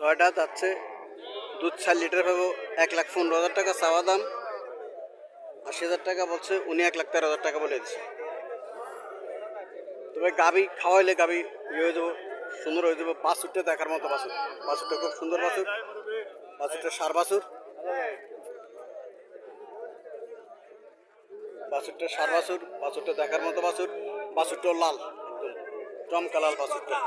ছয়টা যাচ্ছে। দুধ চার লিটার পাবো এক লাখ পনেরো হাজার টাকা চাওয়া দাম। আশি হাজার টাকা বলছে, উনি এক লাখ তেরো হাজার টাকা বলে দিচ্ছে তবে গাবি খাওয়াইলে গাবি ইয়ে হয়ে যাব, সুন্দর হয়ে যাব। বাছুরটা দেখার মতো বাছুর। বাছুরটা খুব সুন্দর বাছুর। বাছুরটা সার বাছুর। বাছুরটা সার বাছুর, বাছুরটা দেখার মতো বাছুর। বাছুরটাও লাল, একদম। চমকা লাল বাছুরটা।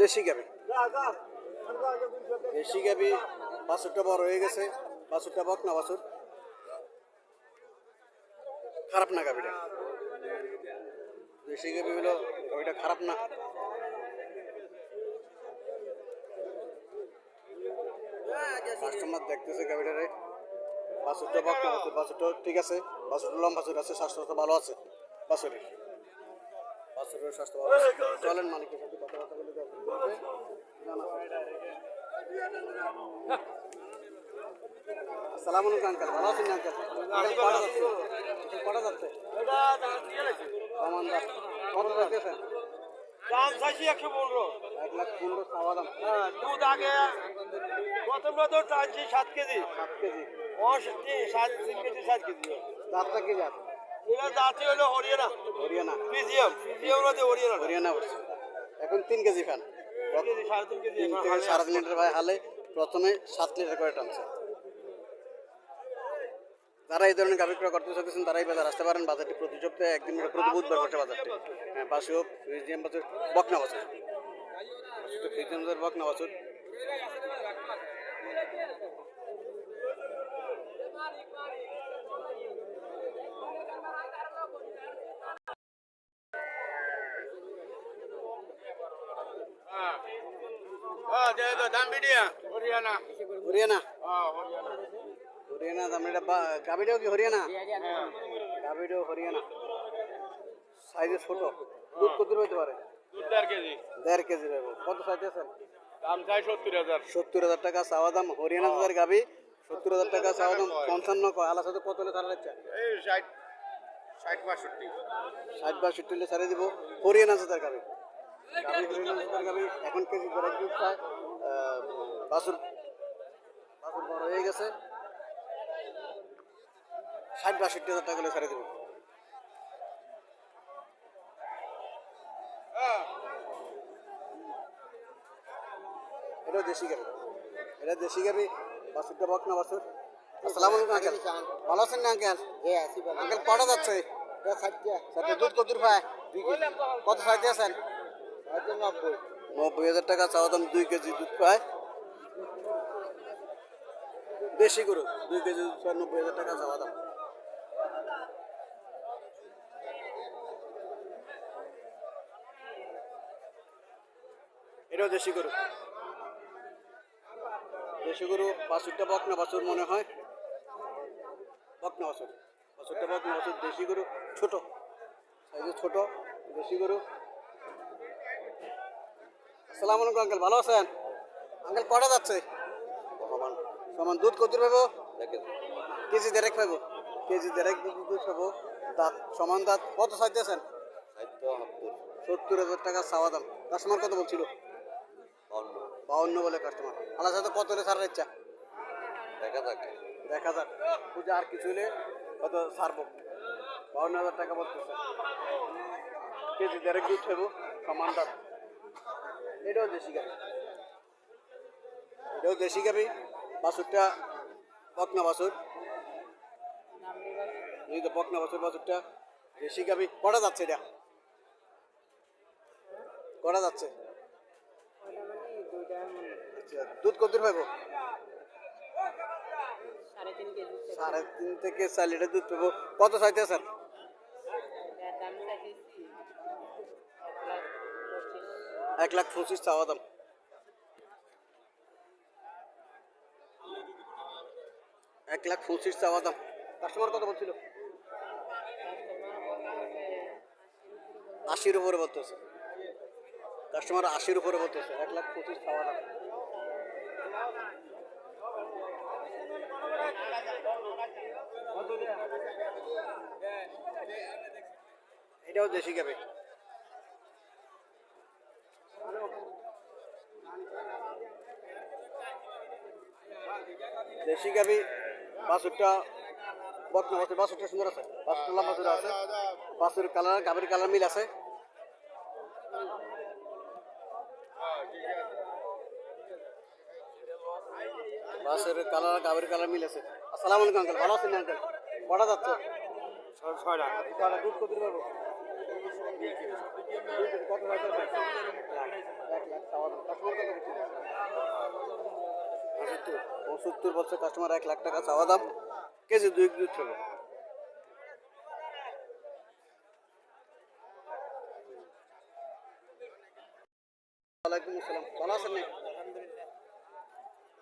দেশি গাবি। দেশি গাবি বাছুরটা বড় হয়ে গেছে। বাছুরটা বক না বাছুর? খারাপ না গাবিটা। দেশি গাবি হলো গাবিটা খারাপ না। কাস্টমার দেখতেছে গাবিটারে। বাছুরটা বক বাছুর বাছুরটা ঠিক আছে? বাছুরটা লম্বা বাছুর আছে, স্বাস্থ্য ভালো আছে? বাছুরের বাছুরের স্বাস্থ্য ভালো আছে। চলেন মালিকের সাথে কথাবার্তা বলে আসসালামু আলাইকুম আঙ্কেল কটা যাচ্ছে? কটা যাচ্ছে? কমান্ডার। কত দাম চাইছি একশো পনেরো। এক লাখ পনেরো চাওয়া দাম। হ্যাঁ দুধ আগে প্রথম প্রথম টানছি সাত কেজি। সাত কেজি। ও সাত তিন কেজি সাত কেজি। দাঁতটা কি জাত? এটা দাঁতি হলো হরিয়ানা। হরিয়ানা। মিউজিয়াম মিউজিয়াম হচ্ছে হরিয়ানা। হরিয়ানা বলছে। এখন তিন কেজি ফ্যান সাড়ে তিন কেজি। সাড়ে। তিন লিটার ভাই হালে প্রথমে সাত লিটার করে টানছে। যারা এই ধরনের গাভি ক্রয় করতে চাইছেন তারাই বাজার আসতে পারেন বাজারটি প্রতি সপ্তাহে একদিন প্রতি বুধবার বসে বাজারটি হ্যাঁ বাসি ফ্রিজিয়াম বাজার বকনা ফ্রিজিয়াম বাজার বকনা বাজার হ্যাঁ দাম বিডিয়া হরিয়ানা হরিয়ানা হ্যাঁ হরিয়ানা হরিয়ানা দাম এটা গাভিটাও কি হরিয়ানা? গাভিটাও হরিয়ানা। সাইজে ছোট। দুধ কত হইতে পারে? দেড় কেজি। পাবো কত সাইজ আছেন? দাম চাই সত্তর হাজার। সত্তর হাজার টাকা চাওয়া দাম। হরিয়ানা দাদার গাভি সত্তর হাজার টাকা চাওয়া দাম। পঞ্চান্ন কয়? আলাদা সাথে কত হলে ছাড়া এই ষাট ষাট বাষট্টি। ষাট বা সত্তর হলে ছাড়িয়ে দিব। হরিয়ানা দাদার গাভি গাভি হরিয়ানা দাদার গাভি এখন কেজি দেড় দুধ পায় আহ, বাছুর বাছুর বড় হয়ে গেছে। ষাট বাষট্টি হাজার টাকা ছাড়িয়ে দিব। এটাও দেশি গাভি এটা দেশি গাভি বাছুরটা বক না বাছুর আসসালামু আলাইকুম আঙ্কেল। ভালো আছেন না আঙ্কেল? আঙ্কেল কটা যাচ্ছে? সাথে দুধ কত পায়? কত আছেন? নব্বই হাজার টাকা চাওয়া দাম দুই কেজি দুধ পায়। দেশি গরু দুই কেজি দুধ পায় নব্বই হাজার টাকা চাওয়া দাম। এটাও দেশি গরু। দেশি গরু বাছুরটা বকনা বাছুর মনে হয়? বকনা বাছুর। বাছুরটা বকনা বাছুর দেশি গরু ছোট। সাইজে ছোট দেশি গরু। আসসালামু আলাইকুম আঙ্কেল ভালো আছেন? আঙ্কেল কটা যাচ্ছে? সমান সমান দুধ কত পাবো? কেজি দেড়েক পাবো। কেজি দেড়েক দুধ পাবো দাঁত, সমান দাঁত, কত সাইজ আছেন সত্তর হাজার টাকা চাওয়া দাম। কাস্টমার কত বলছিল? বাউন্ন বলে কাস্টমার আলাদা সাথে কত হলে ছাড়ার ইচ্ছা? দেখা যাক। দেখা যাক পূজা আর কিছু হলে কত ছাড়বো। বাউন্ন হাজার টাকা বলতেছে। কেজি দেড়েক দুধ খাব, সমান দাঁত। এটাও দেশি গাবি এটাও দেশি গাবি বাছুরটা বকনা বাছুর। এই তো বকনা বাছুর বাছুরটা দেশি গাবি কটা যাচ্ছে এটা? কটা যাচ্ছে? আচ্ছা দুধ কত পাবো সাড়ে তিন থেকে চার লিটার দুধ পাবো কত চাইতে স্যার এক লাখ পঁচিশ চাওয়া দাম। এক লাখ পঁচিশ চাওয়া দাম। কাস্টমার কত বলছিল কাস্টমার বলছে আশির উপরে বলতেছে। কাস্টমার আশির উপরে বলতেছে, এক লাখ পঁচিশ খাওয়া দাম এটাও দেশি গাবে দেশি গাবি বাছুরটা বকনা বাছুর বাছুরটা সুন্দর আছে। বাছুরটা লম্বা আছে। বাছুর কালার গাবির কালার মিল আছে। বাসের কালার গাবির কালার মিল আছে। আসসালামু আলাইকুম আঙ্কেল ভালো আছেন আঙ্কেল কটা যাচ্ছে? ছয়টা দুধ কত পারব? পঁচাত্তর। বছর কাস্টমার এক লাখ টাকা চাওয়া দাম। কেজি দুই দুধ হবে ওয়ালাইকুম আসসালাম। ভালো আছেন নি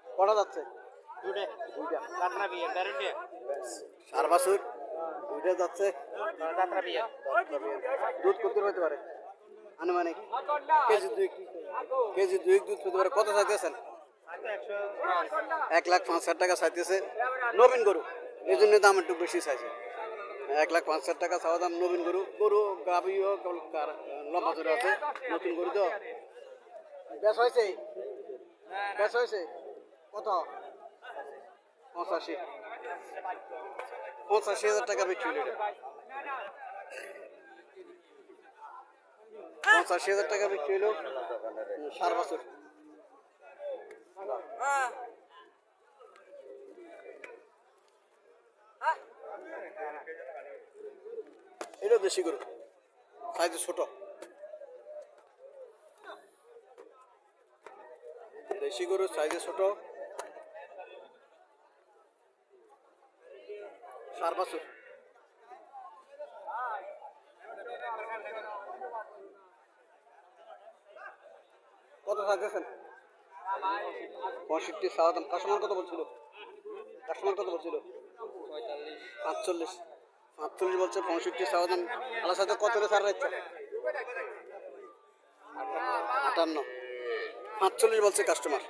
কটা যাচ্ছে? দুটে দুইটা। যাত্রা বিয়ে ডাইরেক্ট সার বাছুর দুইটা যাচ্ছে। যাত্রা বিয়ে। দুধ কত হতে পারে? আনুমানিক। কেজি দুই কেজি দুই দুধ হতে পারে কত চাইতেছেন? এক লাখ পাঁচ হাজার টাকা চাইতেছে। নবীন গরু। এই জন্য দাম একটু বেশি চাইছে। এক লাখ পাঁচ হাজার টাকা চাওয়া দাম নবীন গরু। গরু গাভিও লম্বা আছে। নতুন গরু তো? বেশ হয়েছে? বেশ হয়েছে? কত? পঁচাশি। পঁচাশি হাজার টাকা বিক্রি হলো। পঁচাশি হাজার টাকা বিক্রি হলো সার বছর। এটা দেশি গরু সাইজে ছোট। দেশি গরু সাইজে ছোট। সার বছর। কত চাইতেছেন পঁয়ষট্টি দাম কাস্টমার কত বলছিল? কাস্টমার কত বলছিল? পাঁচচল্লিশ পাঁচচল্লিশ বলছে, পঁয়ষট্টি চাওয়া দাম সাথে কত ছাড় ইচ্ছা আটান্ন। পাঁচচল্লিশ বলছে কাস্টমার